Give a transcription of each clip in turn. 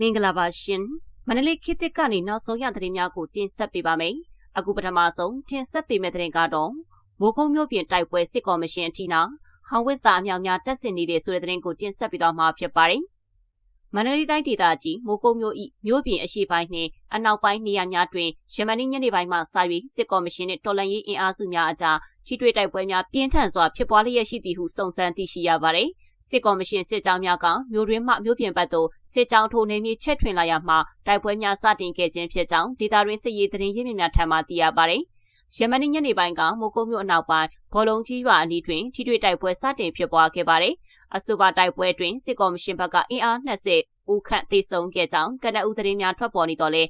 မင်္ဂလာပါရှင်မန္တလေးခေတ်သစ်ကနေနောက်ဆုံးရသတင်းများကိုတင်ဆက်ပေးပါမယ်အခုပထမဆုံးတင်ဆက်ပေးမယ့်သတင်းကတော့မိုးကုံမျိုးပြင်တိုက်ပွဲစစ်ကော်မရှင်အထိနာဟောင်ဝစ်စာအမြောက်များတက်ဆင်နေတဲ့ဆိုတဲ့သတင်းကိုတင်ဆက်ပေးသွားမှာဖြစ်ပါတယ်မန္တလေးတိုင်းဒေသကြီးမိုးကုံမျိုးဤမြို့ပြင်အရှိပိုင်းနှင့်အနောက်ပိုင်းနေရာများတွင်ရမန်နေ့ညနေပိုင်းမှစ၍စစ်ကော်မရှင်နှင့်တော်လှန်ရေးအင်အားစုများအကြားထိတွေ့တိုက်ပွဲများပြင်းထန်စွာဖြစ်ပွားလျက်ရှိသည်ဟုစုံစမ်းသိရှိရပါသည် စစ်ကော်မရှင်စစ်ကြောင်းများကမြို့တွင်းမှမြို့ပြင်ဘက်သို့စစ်ကြောင်းထိုးနေမြေချက်ထွင်လာရမှတိုက်ပွဲများစတင်ခဲ့ခြင်းဖြစ်ကြောင်းဒေသတွင်းစစ်ရေးသတင်းရင်းမြစ်များထံမှသိရပါတယ်။ယမနီညနေပိုင်းကမိုးကုတ်မြို့အနောက်ပိုင်းဘောလုံးကြီးရွာအနီးတွင်ထိတွေ့တိုက်ပွဲစတင်ဖြစ်ပွားခဲ့ပါတယ်။အဆိုပါတိုက်ပွဲတွင်စစ်ကော်မရှင်ဘက်ကအင်အား20ဦးခန့်သေဆုံးခဲ့ကြောင်းကနအူသတင်းများထွက်ပေါ်နေတော့လေ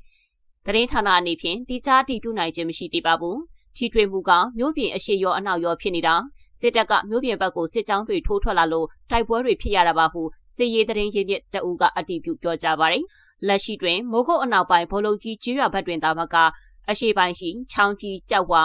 သတင်းဌာနအနေဖြင့်တိကျတည်ပြုနိုင်ခြင်းမရှိသေးပါဘူး။ထိတွေ့မှုကမြို့ပြင်အရှိရောအနောက်ရောဖြစ်နေတာ စစ်တပ်ကမြို့ပြင်ဘက်ကိုစစ်ကြောင်းတွေထိုးထွက်လာလို့တိုက်ပွဲတွေဖြစ်ရတာပါဟုစစ်ရေးသတင်းရင်းမြစ်တအူကအတည်ပြုပြောကြားပါတယ်။လက်ရှိတွင်မိုးကုတ်အနောက်ပိုင်းဘောလုံးကြီးကျွော်ဘက်တွင်သာမကအရှိပိုင်းရှိချောင်းကြီးကြောက်ဝါ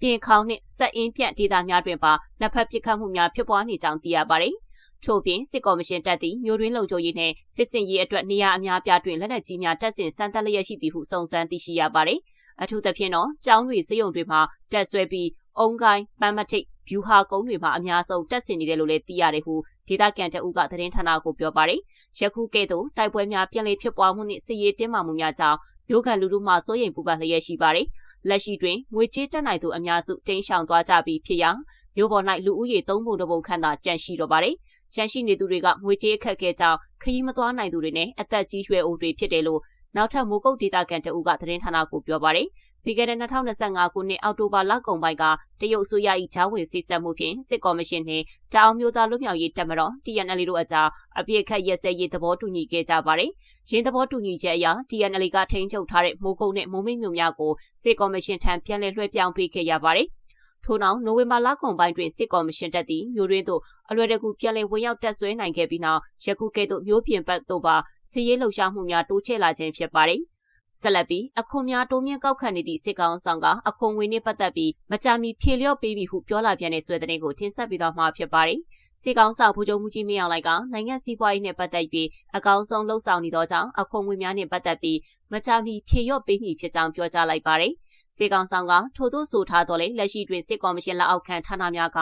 ပြင်ခေါင်းနှင့်စက်အင်းပြန့်ဒေသများတွင်ပါနှစ်ဖက်ပစ်ခတ်မှုများဖြစ်ပွားနေကြောင်းသိရပါတယ်။ထို့ပြင်စစ်ကော်မရှင်တပ်သည်မြို့တွင်းလုံခြုံရေးနှင့်စစ်စင်ရေးအတွက်နေရာအများပြားတွင်လက်နက်ကြီးများတပ်ဆင်စမ်းသပ်လျက်ရှိသည်ဟုစုံစမ်းသိရှိရပါတယ်။အထူးသဖြင့်တော့ကျောင်းတွေစရုံတွေမှာတက်ဆွဲပြီး အုံကိုင်းပန်းမထိတ်ဗျူဟာကုန်းတွေမှာအများဆုံးတက်ဆင်နေတယ်လို့လည်းသိရတယ်ဟုဒေတာကန်တအုပ်ကသတင်းဌာနကိုပြောပါတယ်။ယခုကဲ့သို့တိုက်ပွဲများပြန်လည်ဖြစ်ပွားမှုနှင့်စစ်ရေးတင်းမာမှုများကြောင့်မျိုးကန်လူလူမှစိုးရိမ်ပူပန်လျက်ရှိပါတယ်။လက်ရှိတွင်ငွေကြေးတက်နိုင်သူအများစုတင်းရှောင်သွားကြပြီးဖြစ်ရာမျိုးပေါ်၌လူဦးရေ၃ပုံတပုံခန့်သာကြန့်ရှိတော့ပါတယ်။ကြန့်ရှိနေသူတွေကငွေကြေးအခက်အခဲကြောင့်ခရီးမသွားနိုင်သူတွေနဲ့အသက်ကြီးရွယ်အိုတွေဖြစ်တယ်လို့ နောက်ထပ်မိုးကုတ်ဒေတာကန်တအုပ်ကသတင်းဌာနကိုပြောပါတယ်။ပြီးခဲ့တဲ့2025ခုနှစ်အောက်တိုဘာလကုန်ပိုင်းကတရုတ်အစိုးရ၏ဂျားဝင်စစ်ဆက်မှုဖြင့်စစ်ကော်မရှင်နှင့်တအောင်မျိုးသားလူမျိုးရေးတပ်မတော် TNL တို့အကြားအပြစ်ခတ်ရက်စဲရေးသဘောတူညီခဲ့ကြပါတယ်။ရင်းသဘောတူညီချက်အရ TNL ကထိန်းချုပ်ထားတဲ့မိုးကုတ်နဲ့မိုးမိတ်မြို့များကိုစစ်ကော်မရှင်ထံပြန်လည်လွှဲပြောင်းပေးခဲ့ရပါတယ်။ ထို့နောက်နိုဝင်ဘာလကုန်ပိုင်းတွင်စစ်ကော်မရှင်တပ်သည်မြို့ရင်းသို့အလွယ်တကူပြန်လည်ဝင်ရောက်တက်ဆွဲနိုင်ခဲ့ပြီးနောက်ယခုကဲ့သို့မြို့ပြင်ဘက်သို့ပါစီးရေးလှုပ်ရှားမှုများတိုးချဲ့လာခြင်းဖြစ်ပါတယ်။ဆက်လက်ပြီးအခွန်များတိုးမြင့်ကောက်ခံနေသည့်စစ်ကောင်ဆောင်ကအခွန်ငွေနှင့်ပတ်သက်ပြီးမကြာမီဖြေလျော့ပေးပြီးဟုပြောလာပြန်တဲ့ဆွဲတဲ့ကိုတင်ဆက်ပေးသွားမှာဖြစ်ပါတယ်။စစ်ကောင်ဆောင်ဗိုလ်ချုပ်မှုကြီးမင်းအောင်လိုက်ကနိုင်ငံစီးပွားရေးနှင့်ပတ်သက်ပြီးအကောင်းဆုံးလှုပ်ဆောင်နေသောကြောင့်အခွန်ငွေများနှင့်ပတ်သက်ပြီးမကြာမီဖြေလျော့ပေးမည်ဖြစ်ကြောင်းပြောကြားလိုက်ပါတယ်။ စေကောင်ဆောင်ကထို့သို့ဆိုထားတော့လေလက်ရှိတွင်စစ်ကော်မရှင်လက်အောက်ခံဌာနများက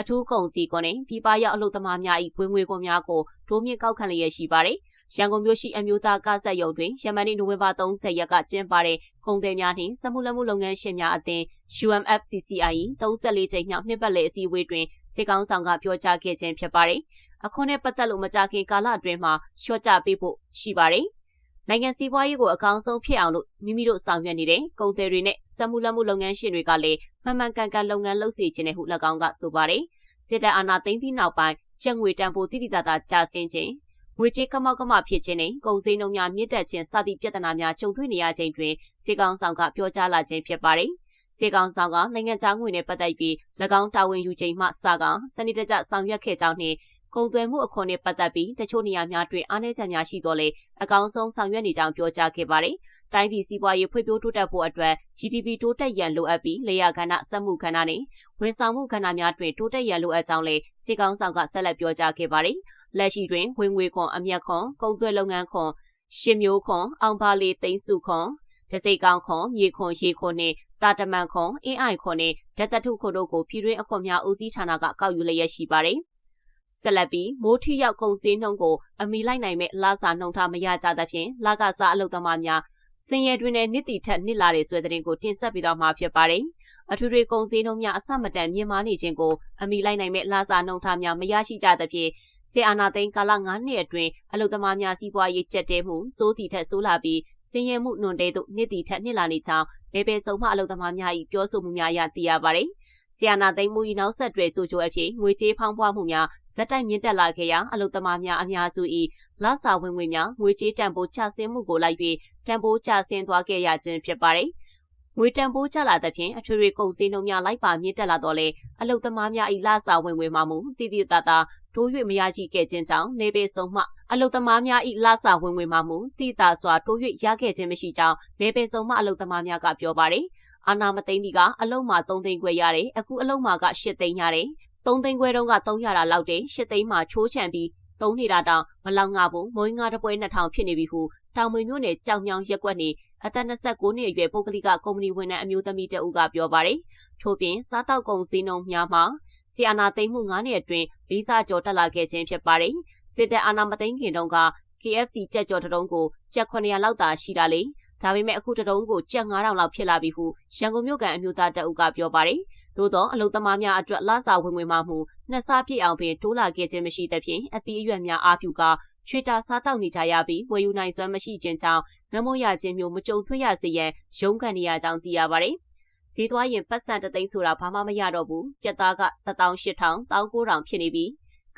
အထူးကုန်စည်ကွန်နဲ့ပြည်ပရောက်အလုပ်သမားများ၏ဝင်ငွေကွန်များကိုဒိုးမြင့်ကောက်ခံလျက်ရှိပါတယ်။ရန်ကုန်မြို့ရှိအမျိုးသားကစားရုံတွင်ယမန်နေ့နိုဝင်ဘာ30ရက်ကကျင်းပတဲ့ကုန်သည်များနှင့်စမှုလက်မှုလုပ်ငန်းရှင်များအသင်း UMFCCI 34ကြိမ်မြောက်နှစ်ပတ်လည်အစည်းအဝေးတွင်စစ်ကောင်ဆောင်ကပြောကြားခဲ့ခြင်းဖြစ်ပါတယ်။အခုနဲ့ပတ်သက်လို့မကြခင်ကာလအတွင်းမှာရှော့ချပေးဖို့ရှိပါတယ်။ နိုင်ငံစီးပွားရေးကိုအကောင်းဆုံးဖြစ်အောင်လို့မိမိတို့ဆောင်ရွက်နေတဲ့ကုန်သည်တွေနဲ့စက်မှုလက်မှုလုပ်ငန်းရှင်တွေကလည်းမှန်မှန်ကန်ကန်လုပ်ငန်းလုပ်စီခြင်းနဲ့ဟု၎င်းကဆိုပါတယ်စစ်တပ်အာဏာသိမ်းပြီးနောက်ပိုင်းကျပ်ငွေတန်ဖိုးတိတိတသားကျဆင်းခြင်းငွေကြေးကမောက်ကမဖြစ်ခြင်းနဲ့ကုန်စည်နှုန်းများမြင့်တက်ခြင်းစသည့်ပြဿနာများကြုံတွေ့နေရခြင်းတွင်စေကောင်ဆောင်ကပြောကြားလာခြင်းဖြစ်ပါတယ်စေကောင်ဆောင်ကနိုင်ငံခြားငွေနဲ့ပတ်သက်ပြီး၎င်းတာဝန်ယူချိန်မှစကစနစ်တကျဆောင်ရွက်ခဲ့ကြောင်းနှင့် ကုန်သွယ်မှုအခွန်နဲ့ပတ်သက်ပြီးတချို့နေရာများတွင်အားနည်းချက်များရှိတော့လေအကောင်းဆုံးဆောင်ရွက်နေကြောင်းပြောကြားခဲ့ပါတယ်။တိုင်းပြည်စီးပွားရေးဖွံ့ဖြိုးတိုးတက်ဖို့အတွက် GDP တိုးတက်ရန်လိုအပ်ပြီးလေယာကဏ္ဍစက်မှုကဏ္ဍနဲ့ဝန်ဆောင်မှုကဏ္ဍများတွင်တိုးတက်ရန်လိုအပ်ကြောင်းလည်းစီကောင်းဆောင်ကဆက်လက်ပြောကြားခဲ့ပါတယ်။လက်ရှိတွင်ဝင်ငွေခွန်အမျက်ခွန်ကုန်သွယ်လုပ်ငန်းခွန်ရှင်မျိုးခွန်အောင်ပါလီသိန်းစုခွန်တစိကောင်းခွန်မြေခွန်ရေခွန်နှင့်တာတမန်ခွန်အင်းအိုင်ခွန်နှင့်ဓာတ်တထုခွန်တို့ကိုပြည်တွင်းအခွန်များဦးစီးဌာနကကောက်ယူလျက်ရှိပါတယ်။ ဆက်လက်ပြီးမိုးထီရောက်ကုန်စည်နှုန်းကိုအမိလိုက်နိုင်မဲ့လာစာနှုံထားမရကြသဖြင့်လာကစားအလုပ်သမားများစင်ရဲတွင်နဲ့နှစ်တီထက်နှစ်လာတဲ့ဆွဲတဲ့ကိုတင်ဆက်ပေးသွားမှာဖြစ်ပါတယ်။အထူးထွေကုန်စည်နှုန်းများအဆမတန်မြင့်မားနေခြင်းကိုအမိလိုက်နိုင်မဲ့လာစာနှုံထားများမရရှိကြသဖြင့်စေအာနာသိန်းကာလ9နှစ်အတွင်းအလုပ်သမားများစီးပွားရေးကြက်တဲမှုစိုးတီထက်ဆိုးလာပြီးစင်ရဲမှုနှွန်တဲသို့နှစ်တီထက်နှစ်လာနေကြောင်းလေပယ်ဆုံးမှအလုပ်သမားများ၏ပြောဆိုမှုများအရသိရပါတယ်။ ဆီယနာသိမ်းမှု၏နောက်ဆက်တွဲဆိုချိုအဖြစ်ငွေကြေးဖောင်းပွားမှုများဇက်တိုက်မြင့်တက်လာခဲ့ရာအလုသမားများအများစု၏လစာဝင်ငွေများငွေကြေးတန်ဖိုးချဆင်းမှုကိုလိုက်ပြီးတန်ဖိုးချဆင်းသွားခဲ့ရခြင်းဖြစ်ပါတယ်။ငွေတန်ဖိုးကျလာသဖြင့်အထွေထွေကုန်စည်နှုန်းများလိုက်ပါမြင့်တက်လာတော့လေအလုသမားများ၏လစာဝင်ငွေမှာမူတည်တည်တသာတိုး၍မရရှိခဲ့ခြင်းကြောင့်နေပေဆုံးမှအလုသမားများ၏လစာဝင်ငွေမှာမူတည်တာစွာတိုး၍ရခဲ့ခြင်းမရှိကြောင်းနေပေဆုံးမှအလုသမားများကပြောပါတယ်။ အာနာမသိမ့်ဒီကအလုံးမှာ3သိန်းခွဲရတယ်အခုအလုံးမှာက8သိန်းရတယ်3သိန်းခွဲတုန်းက300တာလောက်တဲ့8သိန်းမှချိုးချံပြီးသုံးနေတာတောင်မလောက်ငါဘူးမွေးငါတပွဲ2000ဖြစ်နေပြီဟုတောင်မွေမျိုးနယ်ကြောင်မြောင်ရက်ကွက်နေအသက်29နှစ်အရွယ်ပုဂ္ဂလိကကုမ္ပဏီဝန်ထမ်းအမျိုးသမီးတဦးကပြောပါတယ်။ထို့ပြင်စားတောက်ကုန်စည်းနှုန်းများမှာဆီအာနာသိမ်းမှု9နှစ်အတွင်းလေးစားကျော်တက်လာခဲ့ခြင်းဖြစ်ပါတယ်။စစ်တပ်အာဏာမသိမ်းခင်တုန်းက KFC ကြက်ကြော်တရုံးကိုကြက်900လောက်သာရှိတာလေ ဒါပေမဲ့အခုတရုံးကိုကြက်9000လောက်ဖြစ်လာပြီဟုရန်ကုန်မြို့ကန်အမျိုးသားတအုပ်ကပြောပါတယ်သို့သောအလုသမားများအတွက်လစာဝင်ငွေမှမှုနှစ်ဆပြည့်အောင်ပင်တိုးလာခဲ့ခြင်းမရှိသဖြင့်အသီးအရွက်များအားပြုကာချွေတာစားတောက်နေကြရပြီးဝယ်ယူနိုင်စွမ်းမရှိခြင်းကြောင့်ငမိုးရခြင်းမျိုးမကြုံတွေ့ရစေရန်ရုန်းကန်နေရကြောင်းသိရပါတယ်ဈေးသွားရင်ပတ်စံတသိန်းဆိုတာဘာမှမရတော့ဘူးကြက်သားက18000 19000ဖြစ်နေပြီ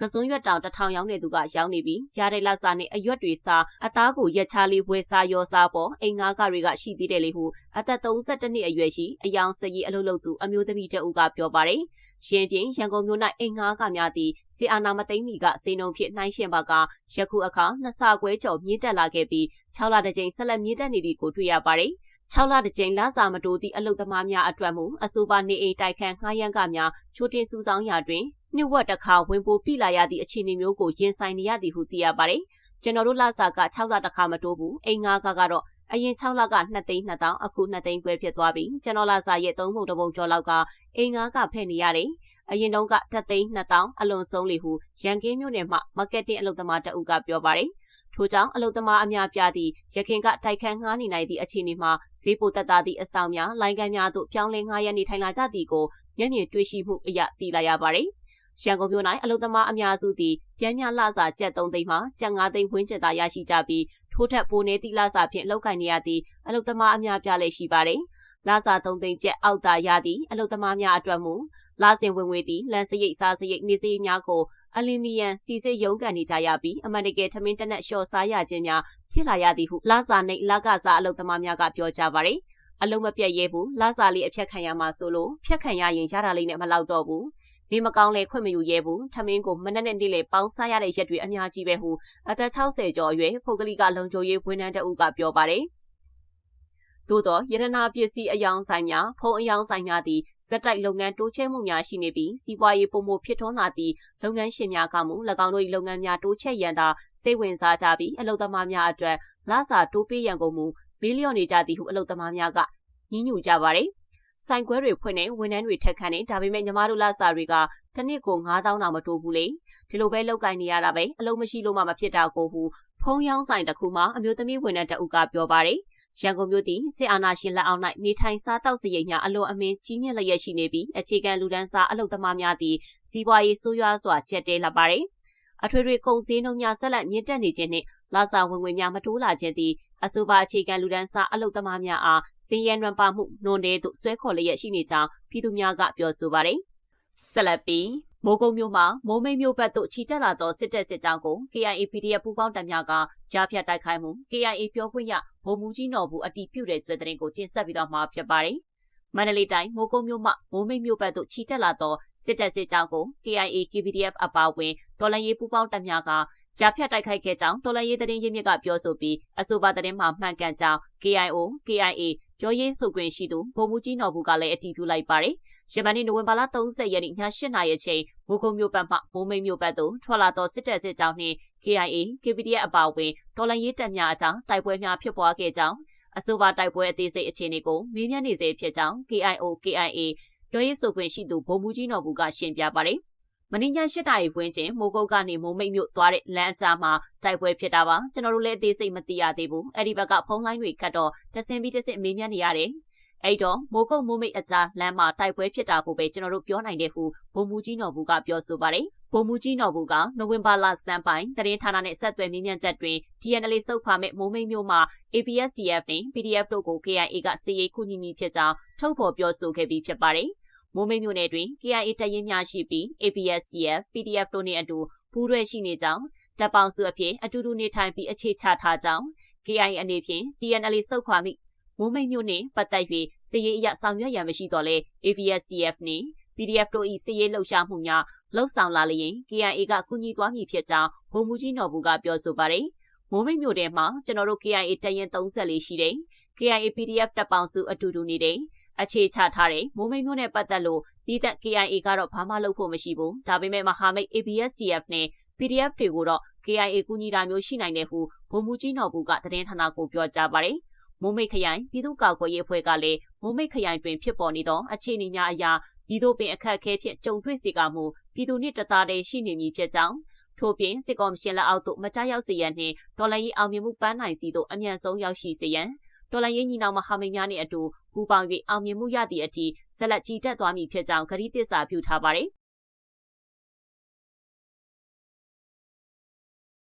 ကစွန်းရွက်တောင်တထောင်ရောက်နေသူကရောက်နေပြီရတဲ့လက်စားနဲ့အရွက်တွေစားအသားကိုရက်ချလေးဝယ်စားရောစားပေါ်အိမ်ငါးကတွေကရှိသေးတယ်လေဟုအသက်32နှစ်အရွယ်ရှိအယောင်စရီအလုပ်လုပ်သူအမျိုးသမီးတဦးကပြောပါတယ်ရှင်ပြင်းရန်ကုန်မြို့၌အိမ်ငါးကများသည့်စီအာနာမသိမ့်မီကစေနှုံဖြစ်နှိုင်းရှင်ပါကယခုအခါနှစ်ဆခွဲကျော်မြင့်တက်လာခဲ့ပြီး6လတစ်ကြိမ်ဆက်လက်မြင့်တက်နေသည်ကိုတွေ့ရပါတယ်6လတစ်ကြိမ်လစာမတိုးသည့်အလုသမားများအတွက်မူအဆိုပါနေအိမ်တိုက်ခန်းငှားရမ်းကများချိုးတင်စုဆောင်ရာတွင် နှစ်ဝက်တစ်ခါဝင်ပိုပြလာရသည့်အခြေအနေမျိုးကိုရင်ဆိုင်နေရသည်ဟုသိရပါတယ်။ကျွန်တော်တို့လစာက6လတစ်ခါမတိုးဘူး။အိမ်ငါးကကတော့အရင်6လက2သိန်း2000အခု2သိန်းခွဲဖြစ်သွားပြီကျွန်တော်လာစာရဲ့3ပုံတပုံကျော်လောက်ကအိမ်ငါးကဖဲ့နေရတယ်အရင်တုန်းက3သိန်း2000အလွန်ဆုံးလေဟုရန်ကင်းမြို့နယ်မှာမားကတ်တင်းအလုပ်သမားတအုပ်ကပြောပါတယ်ထို့ကြောင့်အလုသမားအများပြသည့်ရခင်ကတိုက်ခန်းငှားနေနိုင်သည့်အခြေအနေမှာဈေးပိုတက်တာသည့်အဆောင်များလိုင်းကမ်းများသို့ပြောင်းလဲငှားရမ်းနေထိုင်လာကြသည်ကိုမျက်မြင်တွေ့ရှိမှုအရသိလာရပါတယ်။ ရန်ကုန်မြို့၌အလုသမားအများစုသည်ပြန်မြလှစာကျပ်3သိန်းမှကျပ်5သိန်းဝန်းကျင်သာရရှိကြပြီးထိုးထက်ပိုနေသည့်လစာဖြင့်လောက်ကိုင်နေရသည့်အလုသမားအများပြားလည်းရှိပါတယ်။လစာ3သိန်းကျပ်အောက်သာရသည့်အလုသမားများအတွက်မူလစဉ်ဝင်ငွေသည်လန်စရိတ်စားစရိတ်နေစရိတ်များကိုအလီမီယန်စီစစ်ရုံးကန်နေကြရပြီးအမှန်တကယ်ထမင်းတနက်လျှော်စားရခြင်းများဖြစ်လာရသည်ဟုလစာနှိပ်လကစားအလုသမားများကပြောကြပါတယ်။အလုံးမပြတ်ရဲဘူးလစာလေးအဖြတ်ခံရမှာဆိုလို့ဖြတ်ခံရရင်ရတာလေးနဲ့မလောက်တော့ဘူး နေမကောင်းလဲခွင့်မယူရဲဘူးထမင်းကိုမနဲ့နဲ့နေ့လေပေါင်းစားရတဲ့ရက်တွေအများကြီးပဲဟုအသက်60ကျော်အရွယ်ဖုတ်ကလိကလုံချိုရေးဝန်ထမ်းတဦးကပြောပါတယ်သို့သောရတနာပစ္စည်းအယောင်ဆိုင်များဖုံအယောင်ဆိုင်များသည်ဇက်တိုက်လုပ်ငန်းတိုးချဲ့မှုများရှိနေပြီးစီးပွားရေးပုံမှုဖြစ်ထွန်းလာသည့်လုပ်ငန်းရှင်များကမူ၎င်းတို့၏လုပ်ငန်းများတိုးချဲ့ရန်သာစိတ်ဝင်စားကြပြီးအလုပ်သမားများအတွက်လစာတိုးပေးရန်ကုန်မူမီလီယံနေကြသည်ဟုအလုပ်သမားများကညှဉ်းညူကြပါသည် ဆိုင်ခွဲတွေဖွင့်နေဝန်ထမ်းတွေထက်ခန့်နေဒါပေမဲ့ညီမတို့လစာတွေကတစ်နှစ်ကို9000တောင်မတိုးဘူးလေဒီလိုပဲလောက်ကင်နေရတာပဲအလုံးမရှိလို့မှမဖြစ်တာကိုဟုဖုံးရောင်းဆိုင်တစ်ခုမှအမျိုးသမီးဝန်ထမ်းတအုပ်ကပြောပါတယ်ရန်ကုန်မြို့သည်စစ်အာဏာရှင်လက်အောက်၌နေထိုင်စားတောက်စရိတ်များအလွန်အမင်းကြီးမြင့်လျက်ရှိနေပြီးအခြေခံလူဒန်းစားအလုပ်သမားများသည်စီးပွားရေးဆိုးရွားစွာကျက်တဲလာပါတယ်အထွေထွေကုန်စည်နှုန်းများဆက်လက်မြင့်တက်နေခြင်းနှင့်လာစာဝင်ငွေများမတိုးလာခြင်းသည် အဆိုပါအခြေခံလူဒန်းစားအလုပ်သမားများအားစင်ရန်ရန်ပါမှုနွန်တဲ့သို့ဆွဲခေါ်လျက်ရှိနေကြောင်းပြည်သူများကပြောဆိုပါတယ်။ဆက်လက်ပြီးမိုးကုံမြို့မှာမိုးမိတ်မြို့ဘက်သို့ခြိတက်လာသောစစ်တပ်စစ်ကြောင်းကို KIA PDF ပူးပေါင်းတပ်များကကြားဖြတ်တိုက်ခိုက်မှု KIA ပြောခွင့်ရဗိုလ်မှူးကြီးနော်ဘူးအတီးပြုတ်တဲ့ဆွဲတဲ့ရင်ကိုတင်ဆက်ပြီးတော့မှာဖြစ်ပါတယ်။မန္တလေးတိုင်းမိုးကုံမြို့မှမိုးမိတ်မြို့ဘက်သို့ခြိတက်လာသောစစ်တပ်စစ်ကြောင်းကို KIA KPDF အပါအဝင်တော်လှန်ရေးပူးပေါင်းတပ်များက ကြားဖြတ်တိုက်ခိုက်ခဲ့ကြောင်းတော်လှန်ရေးသတင်းရင်းမြစ်ကပြောဆိုပြီးအဆိုပါသတင်းမှာမှန်ကန်ကြောင်း KIO KIA ပြောရေးဆိုခွင့်ရှိသူဗိုလ်မှူးကြီးနော်ဘူးကလည်းအတည်ပြုလိုက်ပါတယ်။ရမန်နေ့နိုဝင်ဘာလ30ရက်နေ့ည8:00နာရီအချိန်မူခုံမြို့ဘက်မှမိုးမိတ်မြို့ဘက်သို့ထွက်လာသောစစ်တပ်စစ်ကြောင်းနှင့် KIA KPDF အပါအဝင်တော်လှန်ရေးတပ်များအကြားတိုက်ပွဲများဖြစ်ပွားခဲ့ကြောင်းအဆိုပါတိုက်ပွဲအသေးစိတ်အခြေအနေကိုမေးမြန်းနေစေဖြစ်ကြောင်း KIO KIA ပြောရေးဆိုခွင့်ရှိသူဗိုလ်မှူးကြီးနော်ဘူးကရှင်းပြပါတယ်။ မင်းည၈တာရီဝန်းကျင်မိုးကုတ်ကနေမိုးမိတ်မြို့သွားတဲ့လမ်းအကြားမှာတိုက်ပွဲဖြစ်တာပါကျွန်တော်တို့လည်းအသေးစိတ်မသိရသေးဘူးအဲ့ဒီဘက်ကဖုန်းလိုင်းတွေကတ်တော့တဆင်ပြီးတဆင်မေးမြန်းနေရတယ်အဲ့တော့မိုးကုတ်မိုးမိတ်အကြားလမ်းမှာတိုက်ပွဲဖြစ်တာကိုပဲကျွန်တော်တို့ပြောနိုင်တယ်ဟုဗိုလ်မှူးကြီးနော်ဘူးကပြောဆိုပါတယ်ဗိုလ်မှူးကြီးနော်ဘူးကနိုဝင်ဘာလစံပိုင်းသတင်းဌာနနဲ့ဆက်သွယ်မြင်းမြန်းချက်တွင် DNL စုပ်ဖာမဲ့မိုးမိတ်မြို့မှာ APSDF နဲ့ PDF တို့ကို KIA ကစီရေးခုညီမီဖြစ်ကြောင်းထုတ်ဖော်ပြောဆိုခဲ့ပြီးဖြစ်ပါတယ်။ မိုးမိတ်မြို့နယ်တွင် KIA တပ်ရင်းများရှိပြီး APSDF, PDF တို့နှင့်အတူပူးတွဲရှိနေကြောင်းတပ်ပေါင်းစုအဖြစ်အတူတူနေထိုင်ပြီးအခြေချထားကြောင်း KIA အနေဖြင့် TNL စုခွာမိမိုးမိတ်မြို့နှင့်ပတ်သက်၍စစ်ရေးအရဆောင်ရွက်ရန်မရှိတော့လဲ APSDF နှင့် PDF တို့၏စစ်ရေးလှုပ်ရှားမှုများလှုပ်ဆောင်လာလျင် KIA ကကူညီသွားမည်ဖြစ်ကြောင်းဗိုလ်မှူးကြီးနော်ဘူးကပြောဆိုပါတယ်။မိုးမိတ်မြို့ထဲမှာကျွန်တော်တို့ KIA တရင်34ရှိတယ်။ KIA PDF တပ်ပေါင်းစုအတူတူနေတယ် အခြေချထားတဲ့မိုးမိတ်မျိုးနဲ့ပတ်သက်လို့ဒီသက် KIA ကတော့ဘာမှလုပ်ဖို့မရှိဘူးဒါပေမဲ့မဟာမိတ် ABSDF နဲ့ PDF တွေကိုတော့ KIA ကူညီတာမျိုးရှိနိုင်တယ်ဟုဗိုလ်မှူးကြီးနော်ဘူးကသတင်းဌာနကိုပြောကြားပါတယ်မိုးမိတ်ခရိုင်ပြည်သူ့ကာကွယ်ရေးအဖွဲ့ကလည်းမိုးမိတ်ခရိုင်တွင်ဖြစ်ပေါ်နေသောအခြေအနေများအရာပြည်သူပင်အခက်အခဲဖြင့်ကြုံတွေ့စေကမှုပြည်သူနှင့်တသားတည်းရှိနေမည်ဖြစ်ကြောင်းထို့ပြင်စစ်ကော်မရှင်လက်အောက်သို့မကြားရောက်စေရန်နှင့်ဒေါ်လာရေးအောင်မြင်မှုပန်းနိုင်စီသို့အမြန်ဆုံးရောက်ရှိစေရန် ဒေါ်လာရေးညီနောင်မဟာမိတ်များနှင့်အတူပူးပေါင်း၍အောင်မြင်မှုရသည့်အထိဆက်လက်ကြီးတက်သွားမည်ဖြစ်ကြောင်းကတိသစ္စာပြုထားပါတယ်